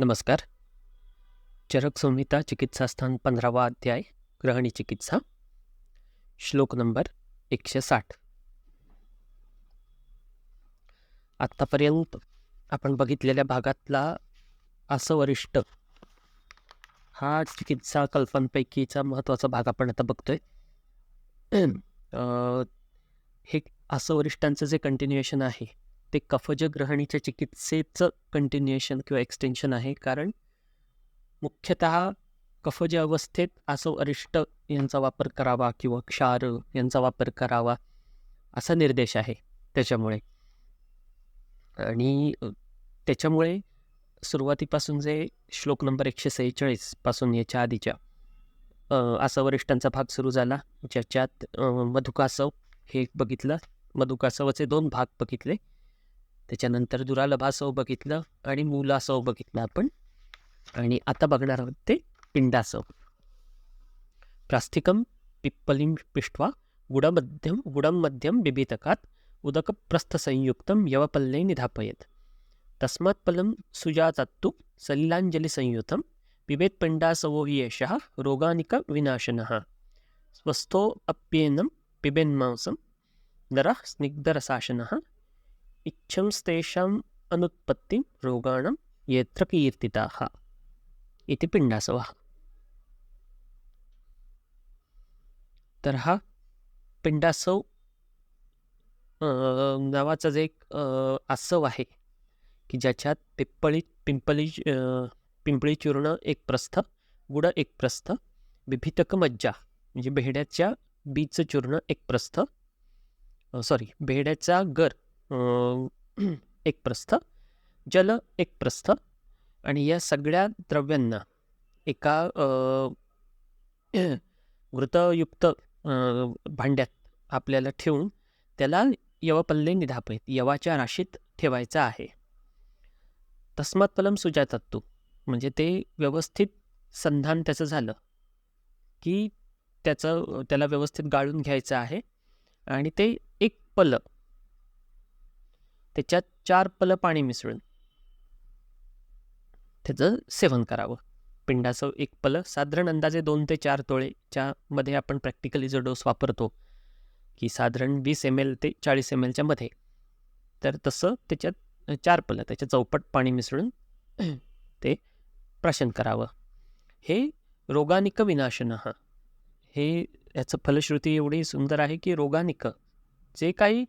नमस्कार. चरक संहिता चिकित्सास्थान पंधरावा अध्याय ग्रहणी चिकित्सा. श्लोक नंबर एकशे साठ. आत्तापर्यंत आपण बघितलेल्या भागातला असवरिष्ट हा चिकित्सा कल्पांपैकीचा महत्त्वाचा भाग आपण आता बघतोय. हे असवरिष्ठांचं जे कंटिन्युएशन आहे ते कफजग्रहणीच्या चिकित्सेचं कंटिन्युएशन किंवा एक्सटेन्शन आहे. कारण मुख्यतः कफज अवस्थेत असो अरिष्ट यांचा वापर करावा किंवा क्षार यांचा वापर करावा असा निर्देश आहे त्याच्यामुळे. आणि त्याच्यामुळे सुरुवातीपासून जे श्लोक नंबर एकशे सेहेचाळीसपासून याच्या आधीच्या अ, वरिष्ठांचा भाग सुरू झाला ज्याच्यात मधुकासव हे एक बघितलं. मधुकासवाचे दोन भाग बघितले. त्याच्यानंतर दुरालभासव बघितलं आणि मुलासव बघितलं आपण. आणि आता बघणार आहोत ते पिंडासव. प्रास्थिकम पिप्पलिम पिष्ट्वा गुडमध्यम गुडं मध्यम बिबितकात उदकप्रस्थसंयुक्तं यवपल्ले निधापयत. तस्मात् फलं सुजातत्तु सलिलाञ्जलिसंयुतं पिबेत्पिण्डासवो हि एषः रोगानिकविनाशनः स्वस्थोऽप्येनं पिबेन्मांसं नरः स्निग्धरसाशनः इच्छंस्तेषाम् अनुत्पत्तिं रोगाणां यत्र कीर्तिताः इति पिण्डासवः। तर हा पिंडासव नावाचा जे एक आसव आहे की ज्याच्यात पिप्पळी पिंपळी पिंपळी चूर्ण एक प्रस्थ गुड एक प्रस्थ बिभितक मज्जा म्हणजे बेहड्याच्या बीचं चूर्ण एक प्रस्थ सॉरी बेहड्याचा गर एक प्रस्थ जल एक प्रस्थ आणि या सगळ्या द्रव्यांना एका वृतयुक्त घृतयुक्त भांड्यात आपल्याला ठेवून त्याला यवपल्ले निधापयत यवाच्या राशीत ठेवायचा आहे. तस्मात सुजातात तू म्हणजे ते व्यवस्थित संधान त्याचं झालं की त्याचं त्याला व्यवस्थित गाळून घ्यायचं आहे आणि ते एक पल त्याच्यात चार पल पाणी मिसळून. त्याचं सेवन करावं. पिंडाचं एक पल साधारण अंदाजे दोन ते चार तोळेच्या मध्ये आपण प्रॅक्टिकली जो डोस वापरतो की साधारण वीस एम एल ते चाळीस एम एलच्या मध्ये. तर तसं त्याच्यात चार पलं त्याच्या चौपट पाणी मिसळून ते प्राशन करावं. हे रोगानिक विनाशन हे याचं फलश्रुती एवढी सुंदर आहे की रोगानिक जे काही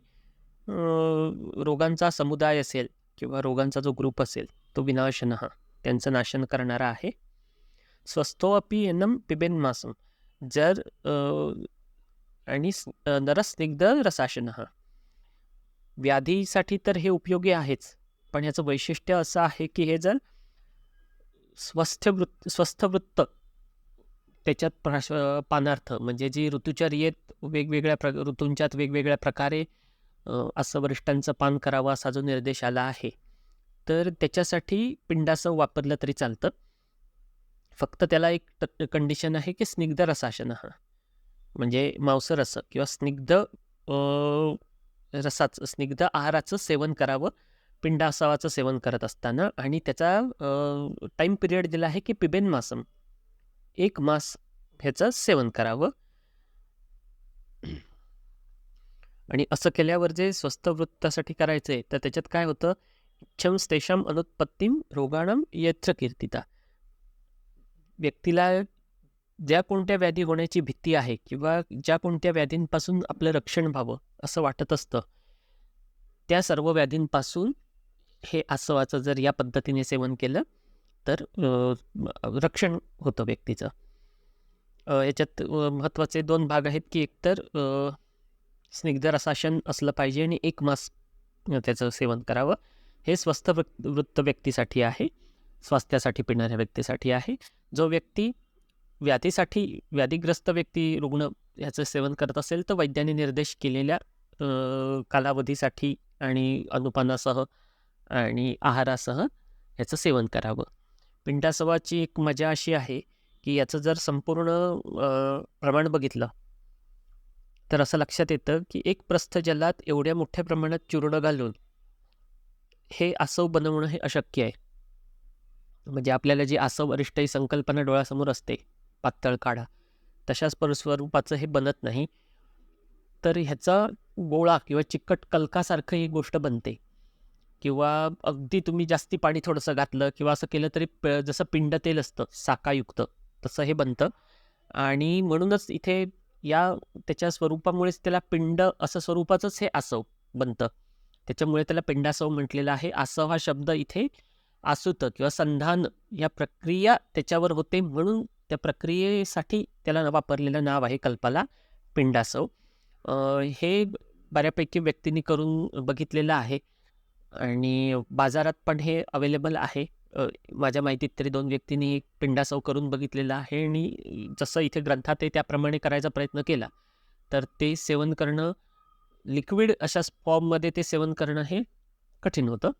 रोगांचा समुदाय असेल किंवा रोगांचा जो ग्रुप असेल तो विनाशन त्यांचं नाशन करणारा आहे. स्वस्तो अपि एनम पिबेन मासम जर आणि नरस्निग्ध रसाशन व्याधीसाठी तर हे उपयोगी आहेच पण ह्याचं वैशिष्ट्य असं आहे की हे जर स्वस्थ वृत्त स्वस्थ वृत्त त्याच्यात प्राश पानार्थ म्हणजे जी ऋतुचर्येत वेगवेगळ्या प्र ऋतूंच्यात वेगवेगळ्या प्रकारे असं वरिष्ठांचं पान करावं असा जो निर्देश आला आहे. तर त्याच्यासाठी पिंडासव वापरलं तरी चालतं. फक्त त्याला एक कंडिशन आहे की स्निग्ध रसाशन म्हणजे मांसरस किंवा स्निग्ध रसाचं स्निग्ध आहाराचं सेवन करावं. पिंडासावाचं सेवन करत असताना आणि त्याचा टाईम पिरियड दिला आहे की पिबेन मासम. एक मास ह्याचं सेवन करावं. आणि असं केल्यावर जे स्वस्थ वृत्तासाठी करायचं आहे तर त्याच्यात काय होतं? इच्छम स्तेषाम अनुत्पत्तीम रोगाणम यत्र कीर्तिता व्यक्तीला ज्या कोणत्या व्याधी होण्याची भीती आहे किंवा ज्या कोणत्या व्याधींपासून आपलं रक्षण व्हावं असं वाटत असतं त्या सर्व व्याधींपासून हे आसवाचं जर या पद्धतीने सेवन केलं तर रक्षण होतं व्यक्तीचं. याच्यात महत्त्वाचे दोन भाग आहेत की एकतर स्निग्ध रसाशन असलं पाहिजे आणि एक मास त्याचं सेवन करावं. हे स्वस्थ वृत्त वृत्त व्यक्तीसाठी आहे. स्वास्थ्यासाठी पिणाऱ्या व्यक्तीसाठी आहे. जो व्यक्ती व्याधीसाठी व्याधीग्रस्त व्यक्ती रुग्ण ह्याचं सेवन करत असेल तर वैद्याने निर्देश केलेल्या कालावधीसाठी आणि अनुपानासह आणि आहारासह ह्याचं सेवन करावं. पिंडासवाची एक मजा अशी आहे की याचं जर संपूर्ण प्रमाण बघितलं तर असं लक्षात येतं की एक प्रस्थ जलात एवढ्या मोठ्या प्रमाणात चूर्ण घालून हे आसव बनवणं हे अशक्य आहे. म्हणजे आपल्याला जी आसव अरिष्ट ही संकल्पना डोळ्यासमोर असते पातळ काढा तशाच परस्वरूपाचं हे बनत नाही. तर ह्याचा गोळा किंवा चिकट कलकासारखं ही गोष्ट बनते. किंवा अगदी तुम्ही जास्ती पाणी थोडंसं घातलं किंवा असं केलं तरी प जसं पिंड तेल असतं साकायुक्त तसं हे बनतं. आणि म्हणूनच इथे या त्याच्या स्वरूपामुळेच त्याला पिंड असं स्वरूपाचंच हे आसव बनतं. त्याच्यामुळे त्याला पिंडासव म्हटलेलं आहे. आसव हा शब्द इथे आसुत किंवा संधान या प्रक्रिया त्याच्यावर होते म्हणून त्या प्रक्रियेसाठी त्याला वापरलेलं नाव आहे कल्पाला पिंडासव. हे बऱ्यापैकी व्यक्तींनी करून बघितलेलं आहे आणि बाजारात पण हे अवेलेबल आहे. माझ्या माहितीत तरी दोन व्यक्तींनी एक पिंडासव करून बघितलेलं आहे आणि जसं इथे ग्रंथात आहे त्याप्रमाणे करायचा प्रयत्न केला. तर ते सेवन करणं लिक्विड अशा फॉर्ममध्ये ते सेवन करणं हे कठीण होतं.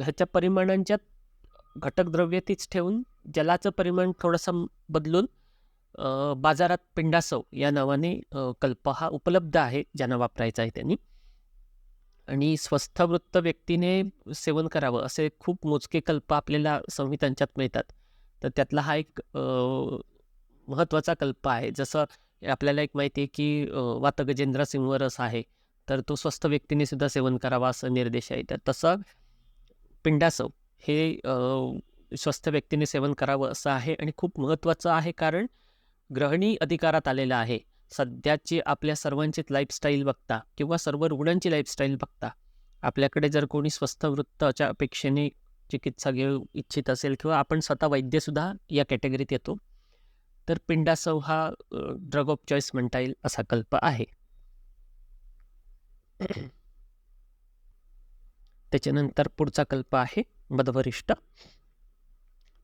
ह्याच्या परिमाणांच्या घटक द्रव्य तीच ठेवून जलाचं परिमाण थोडंसं बदलून बाजारात पिंडासव या नावाने कल्प हा उपलब्ध आहे ज्यांना वापरायचा आहे त्यांनी. आणि स्वस्थवृत्त व्यक्तीने सेवन करावं असे खूप मोजके कल्प आपल्याला संहितांच्यात मिळतात. तर त्यातला हा एक महत्त्वाचा कल्प आहे. जसं आपल्याला एक माहिती आहे की वातगजेंद्र सिंहरस आहे तर तो स्वस्थ व्यक्तीने सुद्धा सेवन करावा असं निर्देश आहे. तर तसं पिंडासव हे स्वस्थ व्यक्तीने सेवन करावं असं आहे आणि खूप महत्त्वाचं आहे कारण ग्रहणी अधिकारात आलेलं आहे. सध्याची आपल्या सर्वांचीच लाईफस्टाईल बघता किंवा सर्व रुग्णांची लाईफस्टाईल बघता. आपल्याकडे जर कोणी स्वस्थ वृत्ताच्या अपेक्षेने चिकित्सा घेऊ इच्छित असेल किंवा आपण स्वतः वैद्यसुद्धा या कॅटेगरीत येतो तर पिंडासव हा ड्रग ऑफ चॉईस म्हणता येईल असा कल्प आहे. त्याच्यानंतर पुढचा कल्प आहे मधवरिष्ठ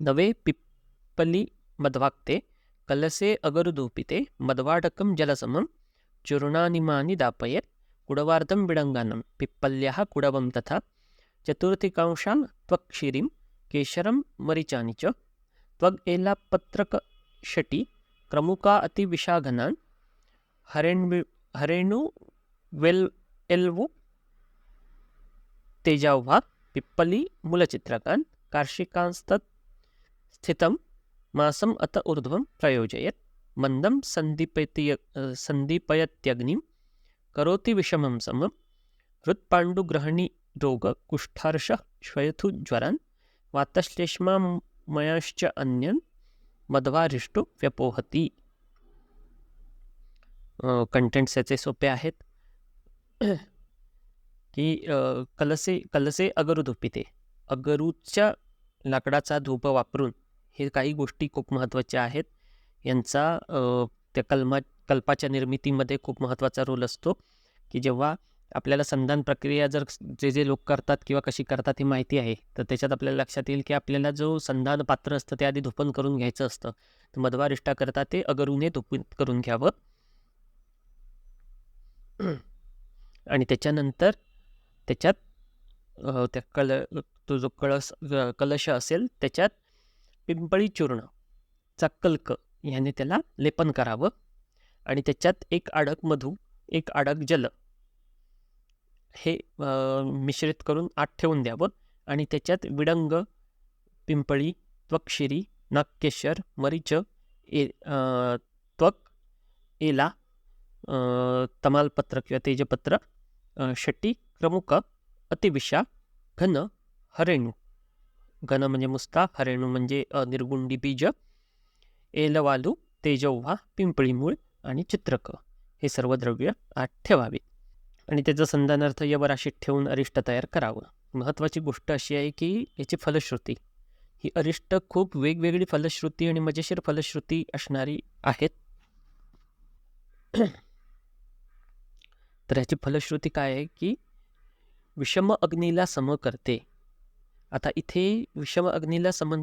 नवे पिप्पली मधवागते कलसे अगरुदूपिते मध्वाडकं जलसमं चूर्णानिमानि दापयेत् कुडवार्धं विडङ्गानं पिप्पल्यः कुडवं तथा चतुर्थिकांशां त्वक्षिरिं केशरं मरिचानि च त्वग् एलापत्रकषटि क्रमुका अतिविषाघनान् हरेण्वि हरेणु वेल् एल्वु तेजाह्वा पिप्पली मूलचित्रकान् कार्षिकांस्तत् स्थितं मासम् अत ऊर्ध्वं प्रयोजयत्। मन्दं सन्दीपयति सन्दीपयत्यग्निं करोति विषमं समं हृत्पाण्डुग्रहणी रोग कुष्ठार्ष श्वयथुज्वरान् वातश्लेष्मामयांश्च अन्यन् मध्वारिष्टो व्यपोहती। कंटेंट्स याचे सोपे आहेत। की कलसे कलसे अगरू धुपिते अगरूच्या लाकडाचा धूप वापरून हे काही गोष्टी खूप महत्त्वाच्या आहेत. यांचा त्या कलमा कल्पाच्या निर्मितीमध्ये खूप महत्त्वाचा रोल असतो. की जेव्हा आपल्याला संधान प्रक्रिया जर जे जे लोक करतात किंवा कशी करतात हे माहिती आहे तर त्याच्यात आपल्याला लक्षात येईल की आपल्याला जो संधान पात्र असतं ते आधी धुपन करून घ्यायचं असतं. तर मधवारिष्टा करता ते अगरूने धुपन करून घ्यावं. आणि त्याच्यानंतर त्याच्यात त्या कल तो जो कळस कलश असेल त्याच्यात पिंपळी चूर्ण कल्क ह्याने त्याला लेपन करावं आणि त्याच्यात एक आडक मधू एक आडक जल हे मिश्रित करून आत ठेवून द्यावं आणि त्याच्यात विडंग पिंपळी त्वक्षिरी नागकेशर मरीच ए त्वक एला तमालपत्र किंवा तेजपत्र शटी क्रमुक अतिविषा घन हरेणू घन म्हणजे मुस्ता हरेणू म्हणजे निर्गुंडी बीज एलवालू तेजव्हा पिंपळी मूळ आणि चित्रक. हे सर्व द्रव्य आत ठेवावे. आणि त्याचं संधानार्थ यवराशीत ठेवून अरिष्ट तयार करावं. महत्त्वाची गोष्ट अशी आहे की याची फलश्रुती. ही अरिष्ट खूप वेगवेगळी फलश्रुती आणि मजेशीर फलश्रुती असणारी आहेत. तर ह्याची फलश्रुती काय आहे की विषम अग्नीला सम करते. आता इथे विषम अग्नीला सम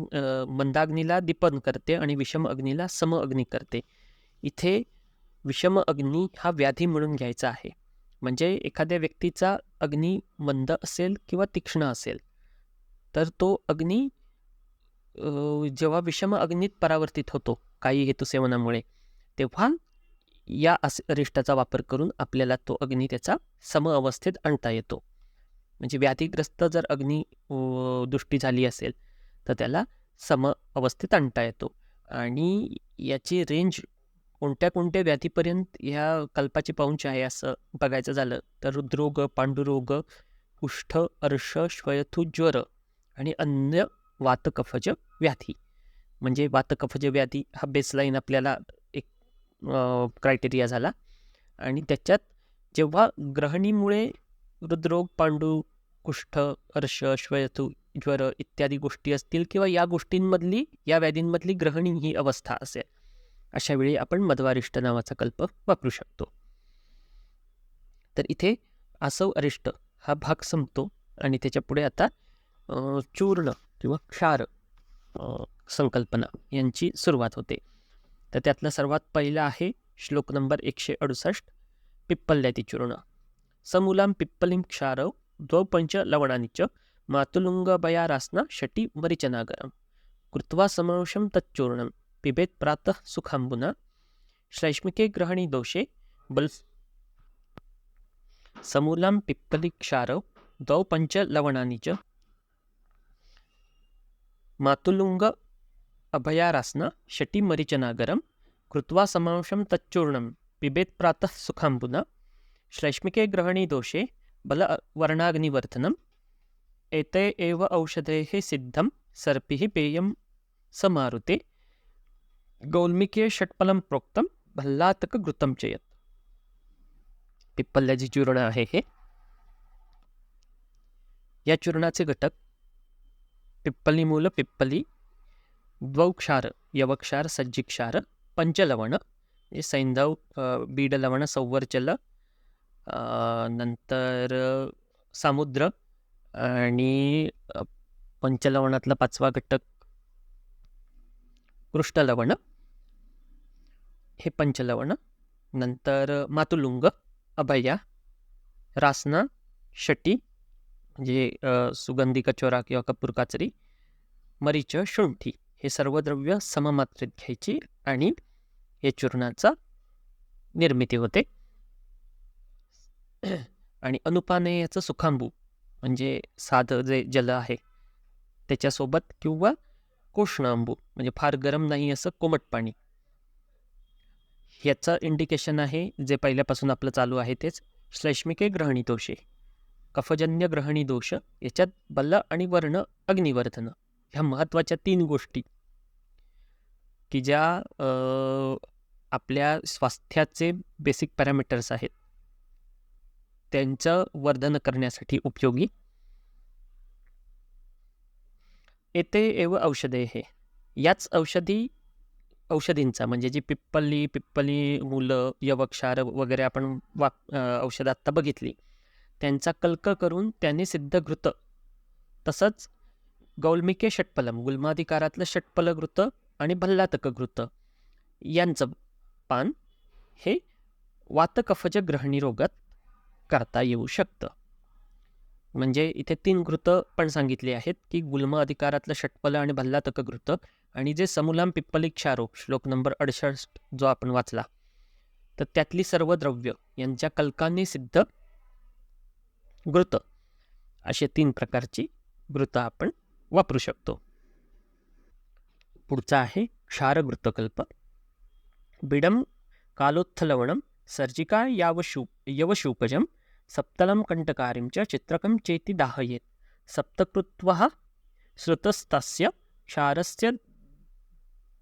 मंदाग्नीला दीपन करते आणि विषम अग्नीला सम अग्नी करते. इथे विषम अग्नी हा व्याधी म्हणून घ्यायचा आहे. म्हणजे एखाद्या व्यक्तीचा अग्नी मंद असेल किंवा तीक्ष्ण असेल तर तो अग्नी जेव्हा विषम अग्नीत परावर्तित होतो काही हेतुसेवनामुळे तेव्हा या अस अरिष्टाचा वापर करून आपल्याला तो अग्नी त्याचा सम अवस्थेत आणता येतो. म्हणजे व्याधीग्रस्त जर अग्नी दृष्टी झाली असेल तर त्याला सम अवस्थेत आणता येतो. आणि याची रेंज कोणत्या कोणत्या व्याधीपर्यंत ह्या कल्पाची पाऊंच आहे असं बघायचं झालं तर हृदरोग पांडुरोग कुष्ठ अर्श श्वयथू ज्वर आणि अन्य वातकफज व्याधी. म्हणजे वातकफज व्याधी हा बेसलाईन आपल्याला एक क्रायटेरिया झाला. आणि त्याच्यात जेव्हा ग्रहणीमुळे हृदरोग पांडू कुष्ठ अर्श श्वयथू ज्वर इत्यादी गोष्टी असतील किंवा या गोष्टींमधली या व्याधींमधली ग्रहणी ही अवस्था असेल. अशा वेळी आपण मधवारिष्ट नावाचा कल्प वापरू शकतो. तर इथे आसव अरिष्ट हा भाग संपतो आणि त्याच्या पुढे आता चूर्ण किंवा क्षार संकल्पना यांची सुरुवात होते. तर त्यातला सर्वात पहिला आहे श्लोक नंबर एकशे अडुसष्ट पिप्पल्याती चूर्ण. समूलां पिप्पलिं क्षारव द्वौ पंच च मातुलुंगबयारासना षटी मरिचनागरम कृत्वा समंशम तच्चूर्णम पिबेत प्रातः सुखांबुना श्लैष्मिके ग्रहणी दोषे बल समूलां पिप्पली क्षारव द्वौ पंच लवणानि च मातुलुंग अभयारासना शटीमरिचनागरं कृत्वा समांशं तच्चूर्णं पिबेत प्रातः सुखांबुना श्लैष्मिके ग्रहणी दोषे बलवर्णाग्निवर्धनम् एते एव औषधेः सिद्धं सर्पिः पेयं समारुते। गौल्मिके षट्पलं प्रोक्तं भल्लातक घृतं यत् पिप्पल्याचे चूर्ण आहे हे या चूर्णाचे घटक। पिप्पली मूल पिप्पली। द्वौक्षार यवक्षार सज्जिक्षार पंचलवण। सैंधव बीडलवण सौवर्चल नंतर समुद्र आणि पंचलवणातला पाचवा घटक कृष्णलवण हे पंचलवण. नंतर मातुलुंग अभया रासना शटी म्हणजे सुगंधी कचोरा किंवा कपूर काचरी मरीच शुंठी हे सर्व द्रव्य सममात्रेत घ्यायची आणि हे चूर्णाचा निर्मिती होते. आणि अनुपाने याचं सुखांबू म्हणजे साधं जे जल आहे त्याच्यासोबत किंवा कोष्ण अंबू म्हणजे फार गरम नाही असं कोमट पाणी. ह्याचं इंडिकेशन आहे जे पहिल्यापासून आपलं चालू आहे तेच श्लैष्मिके ग्रहणी दोषे. कफजन्य ग्रहणी दोष याच्यात बल्ल आणि वर्ण अग्निवर्धन ह्या महत्त्वाच्या तीन गोष्टी. की ज्या आपल्या स्वास्थ्याचे बेसिक पॅरामीटर्स आहेत. त्यांचं वर्धन करण्यासाठी उपयोगी? येते एव औषधे हे. याच औषधी औषधींचा म्हणजे जी पिप्पली पिप्पली मुलं यवक्षार वगैरे आपण वाप औषधं आत्ता बघितली त्यांचा कल्क करून त्यांनी सिद्ध घृत. तसंच गौल्मिके षटपलम गुल्माधिकारातलं षटपलघृत आणि भल्लातक घृत. यांचं पान हे वातकफज ग्रहणी रोगात करता येऊ शकतं. म्हणजे इथे तीन घृत पण सांगितली आहेत की गुल्म अधिकारातलं षटपल आणि भल्लातक घृत. आणि जे समुलाम पिप्पली क्षारोप श्लोक नंबर अडसष्ट जो आपण वाचला. तर त्यातली सर्व द्रव्य यांच्या कल्काने सिद्ध घृत. असे तीन प्रकारची घृत आपण वापरू शकतो. पुढचा आहे क्षारघृतकल्प. बिडम कालोत्थलवणम सर्जिका यावशू यवशूपजम सप्तलं कण्टकारीं च चित्रकं चेति दाहयेत्। सप्तकृत्वः श्रुतस्तस्य क्षारस्य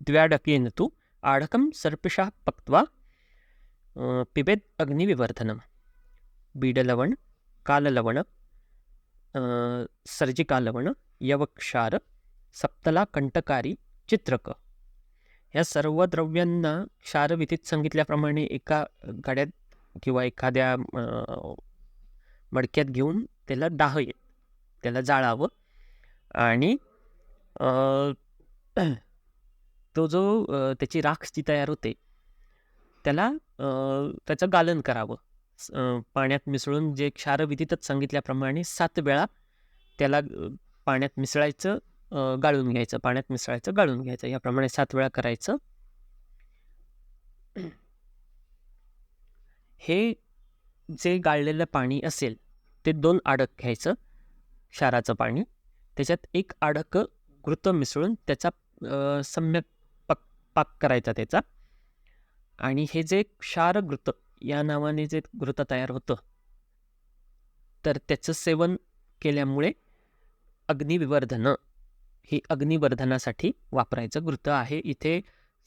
द्व्याडकेन तु आढकं सर्पिषः पक्त्वा पिबेत् अग्निविवर्धनं बीडलवण काललवण सर्जिकालवण यवक्षार सप्तला कंटकारी चित्रक। या सर्व द्रव्यांना क्षारविधीत सांगितल्याप्रमाणे एका गाड्यात किंवा एखाद्या मडक्यात घेऊन त्याला दाह येत त्याला जाळावं. आणि तो जो त्याची राख जी तयार होते त्याला त्याचं गालन करावं. पाण्यात मिसळून जे क्षारविधीतच सांगितल्याप्रमाणे सात वेळा त्याला पाण्यात मिसळायचं गाळून घ्यायचं पाण्यात मिसळायचं गाळून घ्यायचं याप्रमाणे सात वेळा करायचं. हे जे गाळलेलं पाणी असेल ते दोन आडक घ्यायचं क्षाराचं पाणी. त्याच्यात एक आडक घृत मिसळून त्याचा सम्यक पक पाक करायचा त्याचा. आणि हे जे क्षार घृत या नावाने जे घृत तयार होतं तर त्याचं सेवन केल्यामुळे अग्निविवर्धन ही अग्निवर्धनासाठी वापरायचं घृत आहे. इथे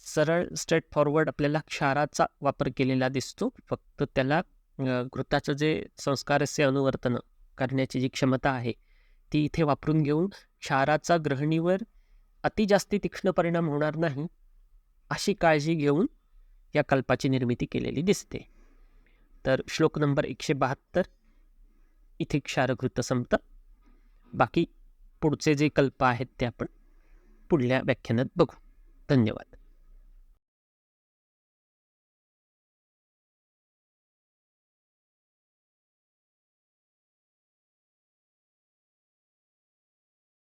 सरळ स्ट्रेट फॉरवर्ड आपल्याला क्षाराचा वापर केलेला दिसतो. फक्त त्याला कृताचं घृताचं जे संस्कारस्य अनुवर्तन करण्याची जी क्षमता आहे ती इथे वापरून घेऊन क्षाराचा ग्रहणीवर अतिजास्ती तीक्ष्ण परिणाम होणार नाही अशी काळजी घेऊन या कल्पाची निर्मिती केलेली दिसते. तर श्लोक नंबर एकशे बहात्तर इथे क्षारघृत संपतं. बाकी पुढचे जे कल्प आहेत ते आपण पुढल्या व्याख्यानात बघू. धन्यवाद.